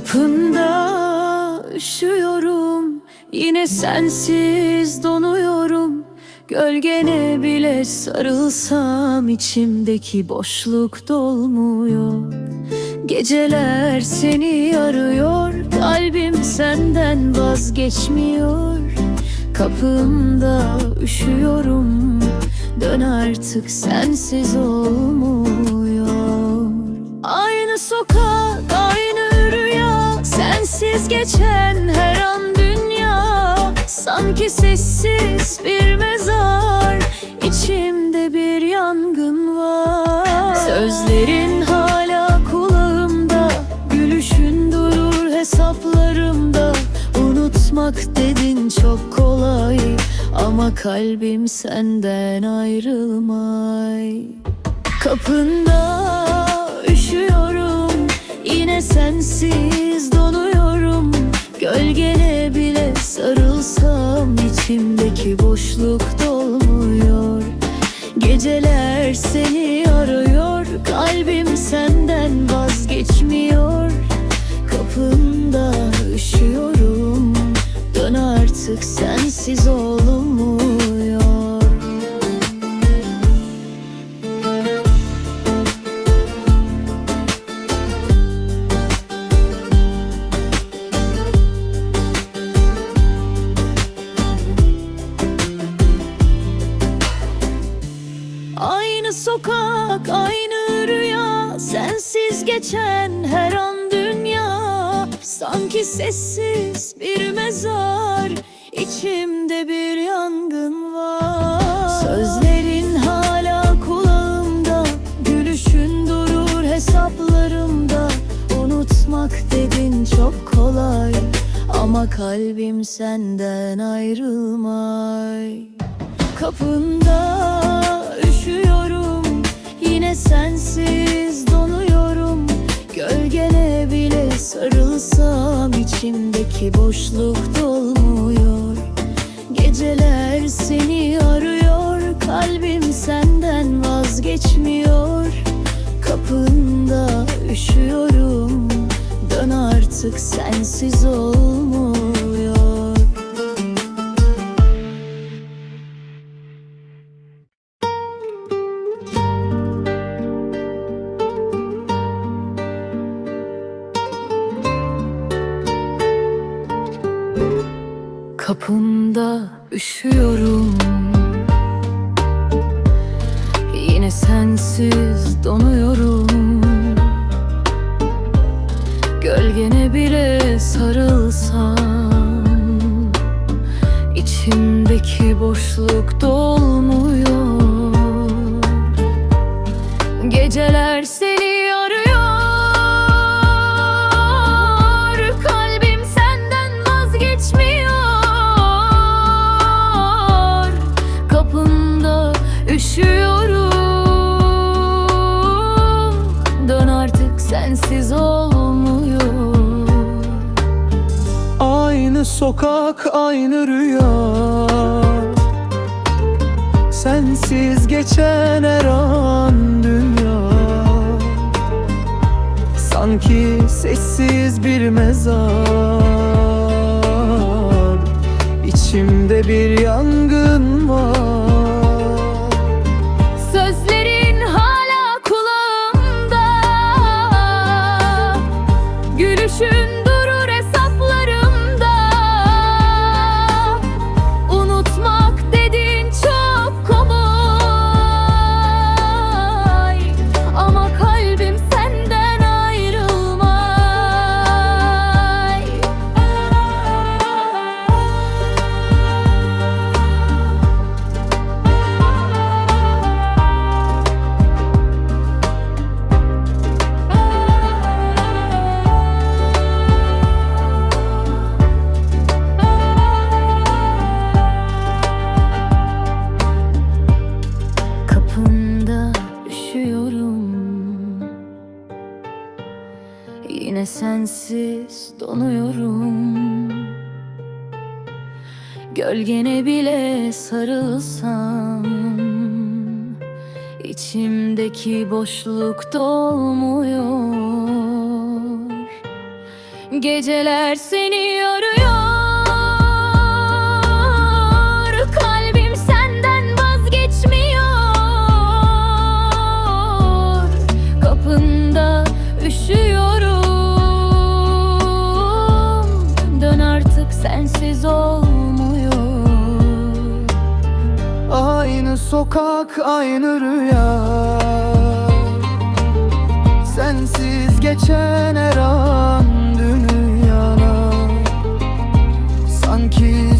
Kapında üşüyorum Yine sensiz donuyorum. Gölgene bile sarılsam içimdeki boşluk dolmuyor. Geceler seni arıyor Kalbim senden vazgeçmiyor. Kapında üşüyorum Dön artık sensiz olmuyor. Aynı sokak, Sensiz geçen her an dünya Sanki sessiz bir mezar. İçimde bir yangın var. Sözlerin hala kulağımda Gülüşün durur hesaplarımda. Unutmak dedin çok kolay Ama kalbim senden ayrılmay. Kapında üşüyorum Yine sensiz donuyorum Gölgene bile sarılsam içimdeki boşluk dolmuyor. Geceler seni arıyor Kalbim senden vazgeçmiyor. Kapında üşüyorum Dön artık sensiz olmuyor geçen her an dünya. Sanki sessiz bir mezar İçimde bir yangın var. Sözlerin hala kulağımda Gülüşün durur hesaplarımda. Unutmak dedin çok kolay Ama kalbim senden ayrılmay. Kapında üşüyorum Yine sensiz sarılsam içimdeki boşluk dolmuyor. Geceler seni arıyor Kalbim senden vazgeçmiyor. Kapında üşüyorum Dön artık sensiz olmuyor Kapında üşüyorum. Yine sensiz donuyorum. Gölgene bile sarılsam İçimdeki boşluk dolmuyor. Geceler sokak, aynı rüya. Sensiz geçen her an dünya. Sanki sessiz bir mezar. İçimde bir yangın var Yine sensiz donuyorum. Gölgene bile sarılsam İçimdeki boşluk dolmuyor. Geceler seni yoruyor sokak aynı rüya. Sensiz geçen her an dünyana Sanki